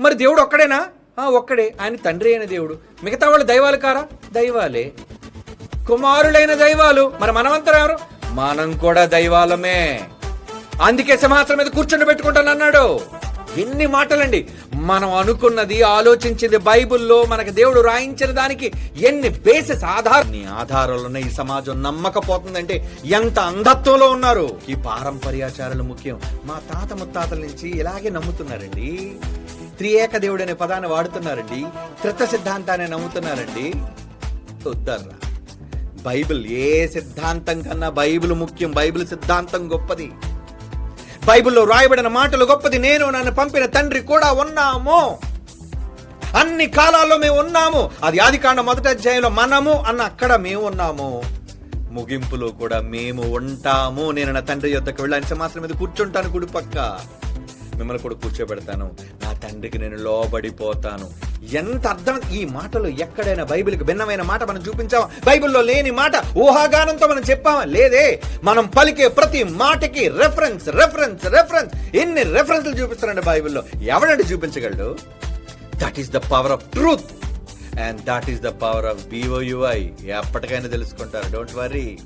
మరి దేవుడు ఒక్కడేనా? ఆ, ఒక్కడే. ఆయన తండ్రి అయిన దేవుడు. మిగతా వాళ్ళు దైవాలు కారా? దైవాలే. కుమారులైన దైవాలు. మరి మనమంతా ఎవరు? మనం కూడా దైవాలమే. అందుకే సింహాసనం మీద కూర్చొని పెట్టుకుంటాను అన్నాడు. ఎన్ని మాటలండి. మనం అనుకున్నది ఆలోచించింది బైబిల్లో మనకి దేవుడు రాయించిన దానికి ఎన్ని బేసిస్ ఆధార ఆధారాలున్న ఈ సమాజం నమ్మకపోతుందంటే ఎంత అంధత్వంలో ఉన్నారు? ఈ పారంపర్యాచారాలు ముఖ్యం. మా తాత ముత్తాతల నుంచి ఇలాగే నమ్ముతున్నారండి. త్రియేక దేవుడు అనే పదాన్ని వాడుతున్నారండి. త్రిత సిద్ధాంతాన్ని నమ్ముతున్నారండి. వద్దర్రా. బైబిల్ ఏ సిద్ధాంతం కన్నా బైబిల్ ముఖ్యం? బైబిల్ సిద్ధాంతం గొప్పది. బైబిల్లో రాయబడిన మాటలు గొప్పది. నేను నన్ను పంపిన తండ్రి కూడా ఉన్నాము. అన్ని కాలాల్లో మేము ఉన్నాము. అది ఆది కాండ మొదటి అధ్యాయంలో మనము అన్న అక్కడ మేము ఉన్నాము. ముగింపులో కూడా మేము ఉంటాము. నేను నా తండ్రి యొద్దకు వెళ్ళాను సింహాసనం మీద కూర్చుంటాను. గుడి పక్క. మిమ్మల్ని కూడా కూర్చోబెడతాను. నా తండ్రికి నేను లోబడిపోతాను. ఎంత అర్థం? ఈ మాటలు ఎక్కడైనా బైబిల్కి భిన్నమైన మాట మనం చూపించామా బైబిల్లో లేని మాట ఊహాగానంతో మనం చెప్పామా లేదే. మనం పలికే ప్రతి మాటకి రెఫరెన్స్ రెఫరెన్స్ రెఫరెన్స్ ఎన్ని రెఫరెన్స్లు చూపిస్తారండి బైబిల్లో? ఎవడండి చూపించగలడు? That is the power of truth and that is the power of BOUI ఎప్పటికైనా తెలుసుకుంటారు. Don't worry